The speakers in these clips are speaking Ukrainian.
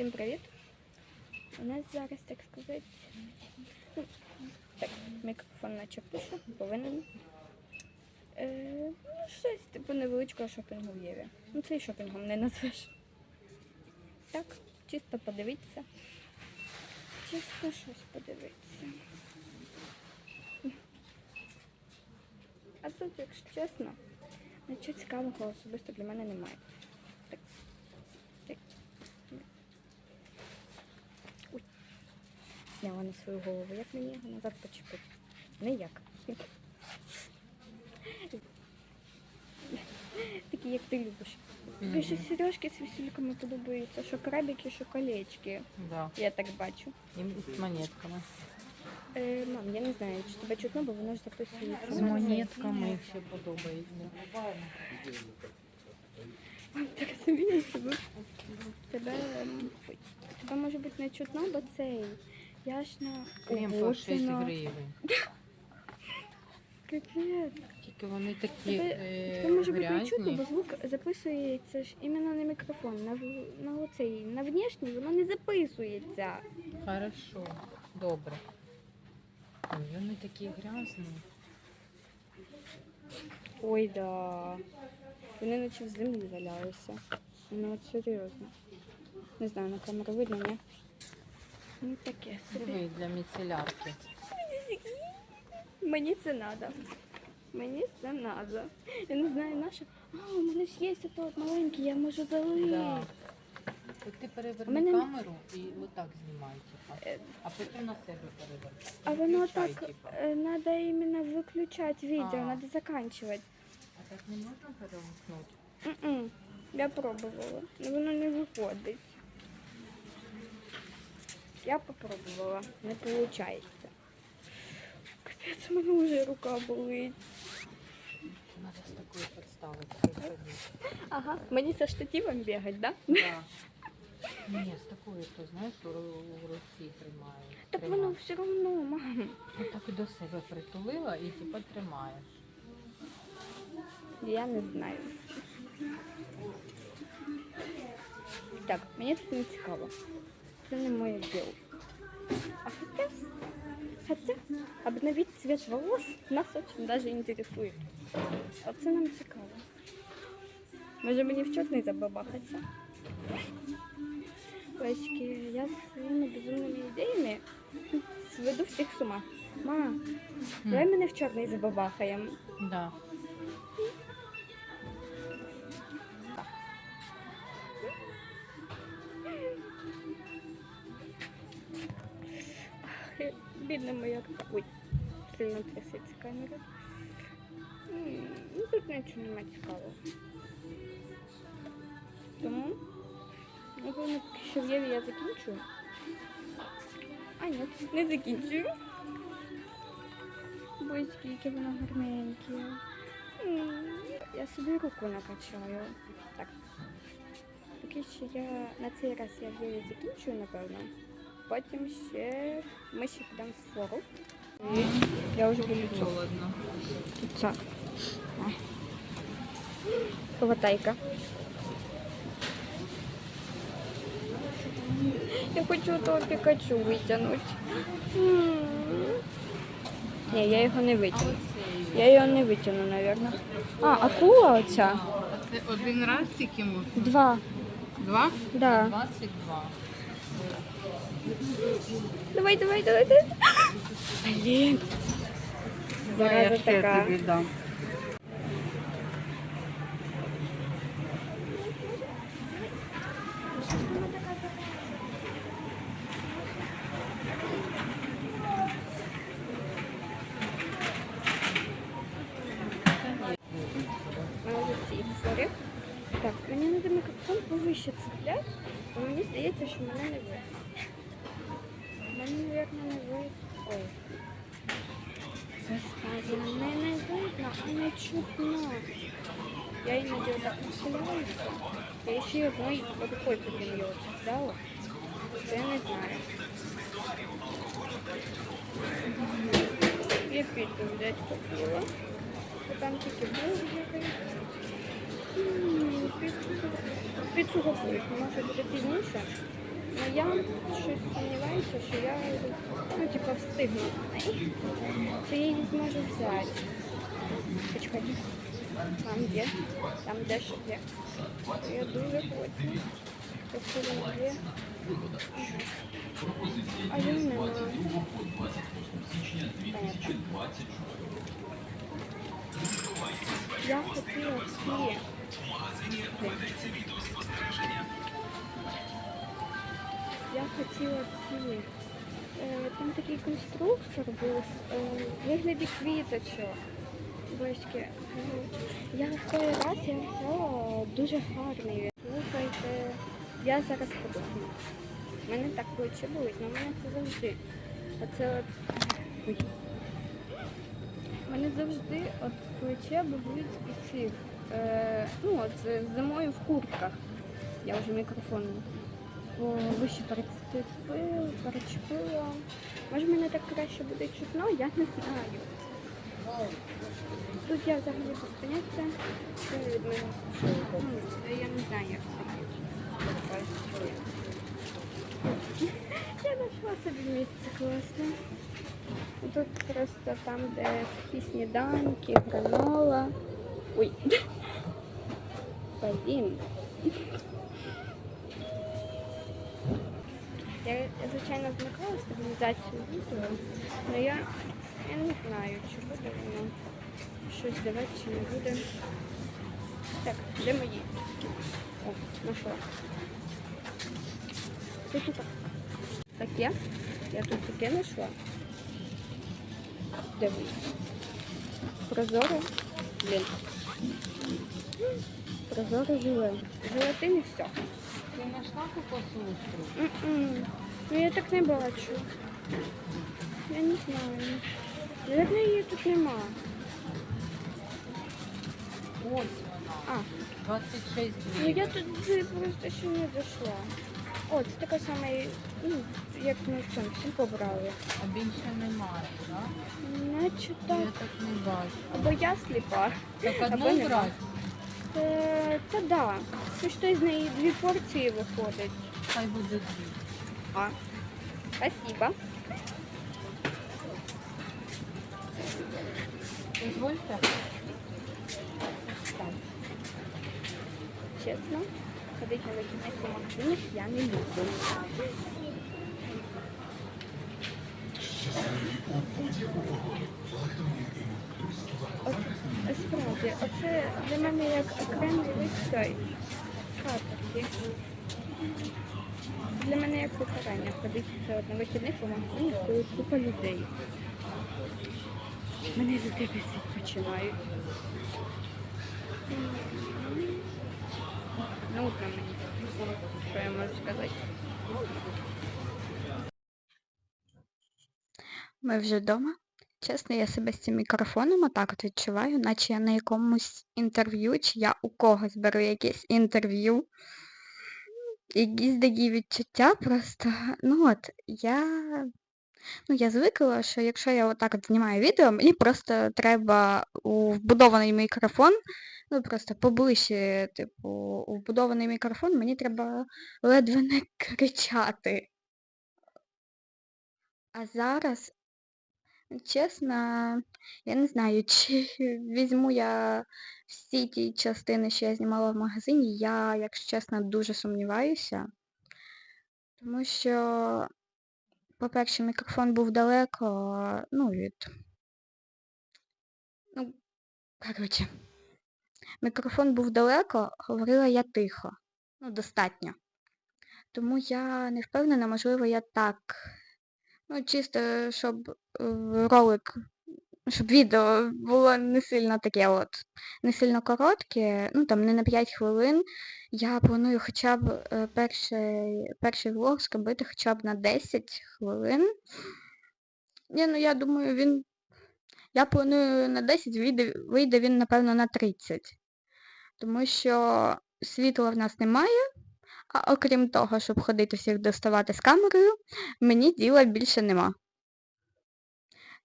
Всім привіт! У нас зараз, так сказати, ну, так, мікрофон наче пише, повинен. Е, ну, щось типу невеличкого шопінгу в Єві. Ну, це і шопінгом не назвеш. Так, чисто подивитися. Чисто щось подивитися. А тут, якщо чесно, нічого цікавого особисто для мене немає. Так. Так. Ой. Зняла на свою голову. Як мені його назад почепити? Ніяк. Такі, як ти любиш. Більше сережки з вісільками подобаються, що крабики, що колечки. Да, Я так бачу. і з монетками. Е, мам, я не знаю, чи тебе чутно, бо воно ж записується. З монетками ще подобається. Мам, ти розумієш, що тебе, ем, тебе може бути не чутно, бо цей. Я ж на по 6 на- гривень. Капець. Тільки вони такі Тебе, е, тебе може бути не чутно, грязні. бо звук записується ж іменно на мікрофон. На, в- на оцей, на внешній воно не записується. Хорошо, добре. Ой, вони такі грязні. Ой, да. Вони наче в землі валялися. Ну от серйозно. Не знаю, на камеру видно, ні? Ну таке собі. Диви для міцелярки. Мені це треба. Мені це треба. Я не знаю, наше. А, у мене ж є от маленький, я можу залити. Да. Так ти переверни мене- камеру і отак знімай, типа. Е, А потім на себе переверни. А воно так типа. треба іменно виключати відео, треба закінчувати. А так не можна перемкнути? Я пробувала, але воно не виходить. Я попробувала, не виходить. Капець, у мене вже рука болить. Надо з такою підставити. Ага, мені за штативом бігати, да? Да. Ні, з такою, то знаєш, у ру- у руці тримає. Так воно все одно, мам. Ну, так і до себе притулила і типа тримаєш. Я не знаю. Так, мені тут не цікаво. Це не моє діло. А хотя, хотя, обновить цвет волос нас очень даже интересует. Оце нам цікаво. Може мені в чорний забабахатися? Леськи, я своїми безумними ідеями сведу всіх з ума. Ма, давай мене в чорний забабахаємо. Да. Бідна моя рука. Ой, сильно трясеться камера. Ну, тут нічого немає цікавого. Тому, напевно, поки в Єві я закінчую. А, ні, не закінчую. Бо скільки воно гарненьке. Я собі руку накачаю. Так. Поки що я на цей раз я в закінчую, напевно. Потім ще ми ще підемо в фору. Я вже буду цю Холодно. Так. Хватайка. Я хочу того Пікачу витягнути. Ні, я його не витягну. Я його не витягну, мабуть. А, акула оця? Це один раз тільки можна? Два. Два? Да. 22. Давай, давай, давай, давай. Блін. Зараза така. дам. Молодці, сорі. Так, мені треба мікрофон повище цепляти, бо мені здається, що мене не видно. А не чутно. Я іноді отак нахиляюся. Я ще й одною рукою потім її отак дала. Я не знаю. Я взяти хотіла. Бо Там тільки бургери. М, Піцу, готують, може буде пізніше. Ну я щось сумніваюся, що я ну, типу, встигну. Чи я її зможу взяти. Почекайте. Там є. Там дещо є. Я дуже хочу. Якщо вона є. А я не маю. Я хотіла ці. Я хотіла ці. Е, Там такий конструктор був е, вигляді квіточок. Бачки. Я в той раз я взяла дуже гарний. Слухайте, я зараз подумаю. У мене так плече болить, але в мене це завжди. Оце от. Ой. Мене завжди от плече болить з цих. Е, ну, от зимою в куртках. Я вже мікрофон вище перечепила. Може мене так краще буде чутно, я не знаю. Тут я взагалі без поняття. Що від мене? Ну, я не знаю, як це. Я знайшла собі місце класне. Тут просто там, де сухі сніданки, гранола. Ой. Блін. Я, звичайно, вмикала стабілізацію відео, але я, я не знаю, чи буде воно щось давати, чи не буде. Так, де мої? О, знайшла. Це тут таке. Я тут таке знайшла. Де ви? Прозоре. Блін. Прозоре желе. Желатин і все. Ти знайшла кокосову. Ну я так не бачу. Я не знаю. Наверно, її тут нема. Ось вона. А, 26 ну я тут просто ще не дійшла. О, це така сама, ну, як ми в цьому всім побрали. А більше немає, так? Наче так. Я так. не бачу. Або я сліпа. Так одну брати? Е, та да. Це що з неї дві порції виходить. Хай буде дві. А, спасибо. Дозвольте? Так. Чесно, ходити на по магазинах я не люблю. От, справді, оце для мене як окремий вид цей. Для мене як покарання ходити це от на вихідних по магазинах, коли купа людей. Мене люди бесить починають. Нудно мені. Що я можу сказати? Ми вже вдома. Чесно, я себе з цим мікрофоном отак от відчуваю, наче я на якомусь інтерв'ю, чи я у когось беру якесь інтерв'ю. Якісь такі відчуття просто. Ну от, я. Ну, я звикла, що якщо я отак от знімаю відео, мені просто треба у вбудований мікрофон, ну просто поближче, типу, у вбудований мікрофон, мені треба ледве не кричати. А зараз, чесно, я не знаю, чи візьму я всі ті частини, що я знімала в магазині, я, якщо чесно, дуже сумніваюся. Тому що, по-перше, мікрофон був далеко, ну, від. Ну, коротше. Мікрофон був далеко, говорила я тихо. Ну, достатньо. Тому я не впевнена, можливо, я так. Ну, чисто, щоб е, ролик, щоб відео було не сильно таке от, не сильно коротке, ну там не на 5 хвилин. Я планую хоча б е, перший, перший влог зробити хоча б на 10 хвилин. Ні, ну я думаю, він. Я планую на 10, вийде, вийде він, напевно, на 30. Тому що світла в нас немає, а окрім того, щоб ходити всіх доставати з камерою, мені діла більше нема.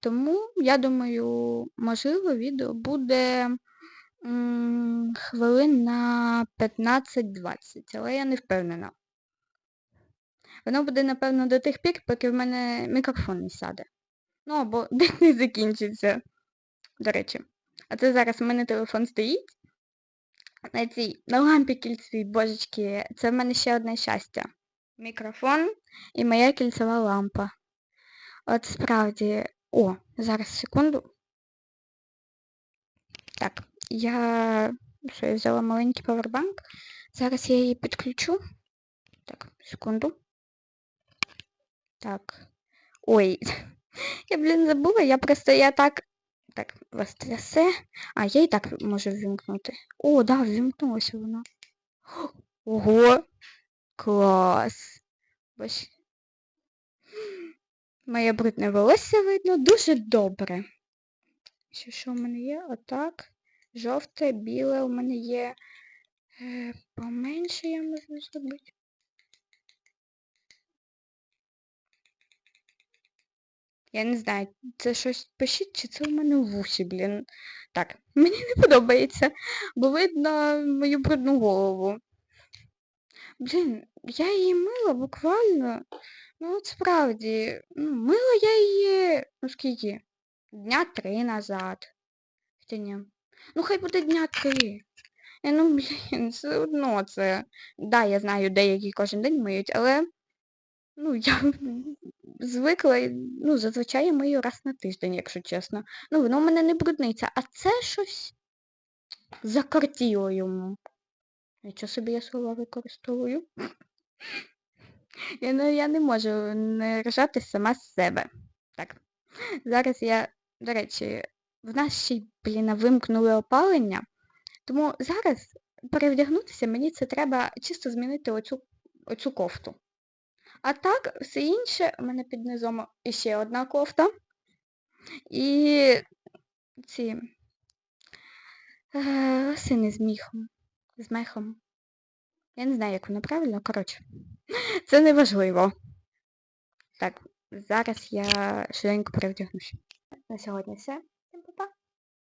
Тому, я думаю, можливо, відео буде хвилин на 15-20, але я не впевнена. Воно буде, напевно, до тих пір, поки в мене мікрофон не сяде. Ну, або десь не закінчиться. До речі. А це зараз в мене телефон стоїть. На цій, на лампі кільцевій, божечки, це в мене ще одне щастя. Мікрофон і моя кільцева лампа. От справді. О, зараз секунду. Так, я що, я взяла маленький павербанк. Зараз я її підключу. Так, секунду. Так. Ой, я, блін, забула, я просто я так. Так, вас трясе. А, я і так можу ввімкнути. О, да, ввімкнулося воно. Ого! Клас! Бач. Моє брудне волосся видно дуже добре. Що, що в мене є? Отак. Жовте, біле у мене є. Е, поменше я можу зробити. Я не знаю, це щось пишіть, чи це у мене в вусі, блін. Так, мені не подобається, бо видно мою брудну голову. Блін, я її мила буквально. Ну от справді, ну, мила я її, ну скільки? Дня три назад. Ні. Ну хай буде дня три. Е, ну, блін, все одно це. Да, я знаю, деякі кожен день миють, але ну, я звикла, ну, зазвичай я мию раз на тиждень, якщо чесно. Ну, воно в мене не брудниться, а це щось закортіло йому. Нічого собі я слова використовую. Я не, я не можу не ржати сама з себе. Так. Зараз я, до речі, в нас ще й, блін, вимкнули опалення. Тому зараз перевдягнутися мені це треба чисто змінити оцю, оцю кофту. А так, все інше, у мене під низом іще одна кофта. І ці е, лосини з міхом. З мехом. Я не знаю, як воно правильно, коротше. Це не важливо. Так, зараз я швиденько перевдягнуся. На сьогодні все. Всім па-па.